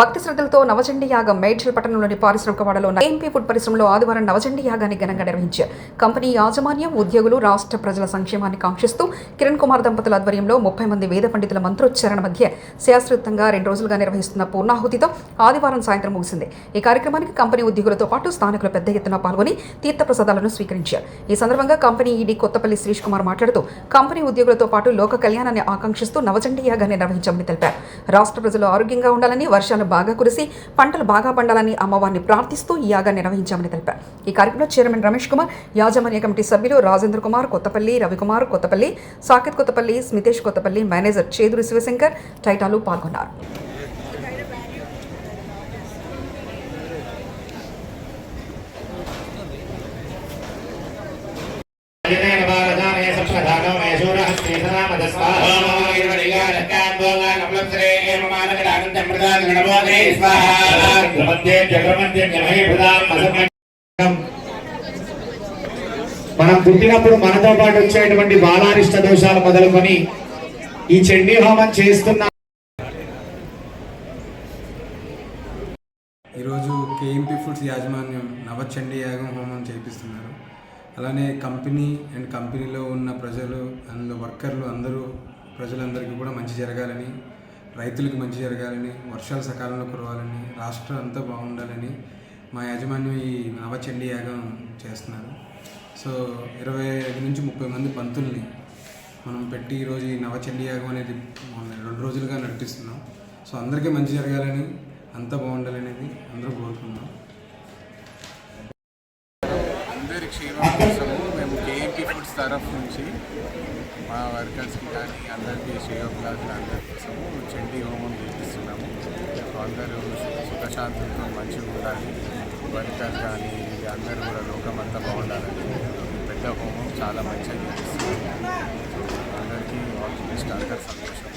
భక్తి శ్రద్ధలతో నవచండి యాగం మేడ్చల్ పట్టణంలోని పారిశ్రామికవాడలో ఉన్న ఎంపీ ఫుడ్ పరిశ్రమలో ఆదివారం నవచండి యాగాన్ని ఘనంగా నిర్వహించారు. కంపెనీ యాజమాన్యం ఉద్యోగులు రాష్ట్ర ప్రజల సంక్షేమాన్ని కాంక్షిస్తూ కిరణ్ కుమార్ దంపతుల ఆధ్వర్యంలో ముప్పై మంది వేద పండితుల మంత్రోచ్చారణ మధ్య శాస్త్రోక్తంగా రెండు రోజులుగా నిర్వహిస్తున్న పూర్ణాహుతితో ఆదివారం సాయంత్రం ముగిసింది. ఈ కార్యక్రమానికి కంపెనీ ఉద్యోగులతో పాటు స్థానికులు పెద్ద ఎత్తున పాల్గొని తీర్థప్రసాదాలను స్వీకరించారు. ఈ సందర్భంగా కంపెనీ ఈడీ కొత్తపల్లి శ్రీష్ కుమార్ మాట్లాడుతూ కంపెనీ ఉద్యోగులతో పాటు లోక కళ్యాణాన్ని ఆకాంక్షిస్తూ నవచండి యాగాన్ని నిర్వహించామని తెలిపారు. రాష్ట్ర ప్రజలు ఆరోగ్యంగా ఉండాలని వర్షాలు బాగా కురిసి పంటలు బాగా పండాలని అమ్మవారిని ప్రార్థిస్తూ ఈ యాగాన్ని నిర్వహించామని తెలిపారు. ఈ కార్యక్రమంలో చైర్మన్ రమేష్ కుమార్ యాజమాన్య కమిటీ సభ్యులు రాజేంద్ర కుమార్ కొత్తపల్లి రవికుమార్ కొత్తపల్లి సాకేత్ కొత్తపల్లి స్మితేష్ కొత్తపల్లి మేనేజర్ చేదురు శివశంకర్ టైటాలు పాల్గొన్నారు. మనం పుట్టినప్పుడు మనతో పాటు వచ్చేటువంటి బాలారిష్ట దోషాలు మొదలుకొని ఈ చండీ హోమం చేస్తున్న ఈరోజు కేఎంపీ ఫుడ్స్ యాజమాన్యం నవచండీ యాగం హోమం చేపిస్తున్నారు. అలానే కంపెనీ అండ్ కంపెనీలో ఉన్న ప్రజలు అండ్ వర్కర్లు అందరూ ప్రజలందరికీ కూడా మంచి జరగాలని రైతులకు మంచి జరగాలని వర్షాలు సకాలంలో కురవాలని రాష్ట్రం అంతా బాగుండాలని మా యాజమాన్యం ఈ నవచండీ యాగం చేస్తున్నారు. సో ఇరవై ఐదు నుంచి ముప్పై మంది పంతుల్ని మనం పెట్టి ఈరోజు ఈ నవచండీ యాగం అనేది రెండు రోజులుగా నడిపిస్తున్నాం. సో అందరికీ మంచి జరగాలని అంతా బాగుండాలనేది అందరూ కోరుకుందాం క్షేమం మేము కేఎంపీ ఫుడ్స్ తరఫు నుంచి మా వర్కర్స్కి కానీ అందరికీ శ్రేయోగాలు అందరి కోసము చండీ హోమం చేపిస్తున్నాము. అందరూ సుఖశాంతులతో మంచిగా ఉండాలి. వర్కర్స్ కానీ అందరూ కూడా లోకం అంతా బాగుండాలని పెద్ద హోమం చాలా మంచిగా చేపిస్తున్నాము. అందరికీ ఆల్ బెస్ట్. అందరు సంతోషం.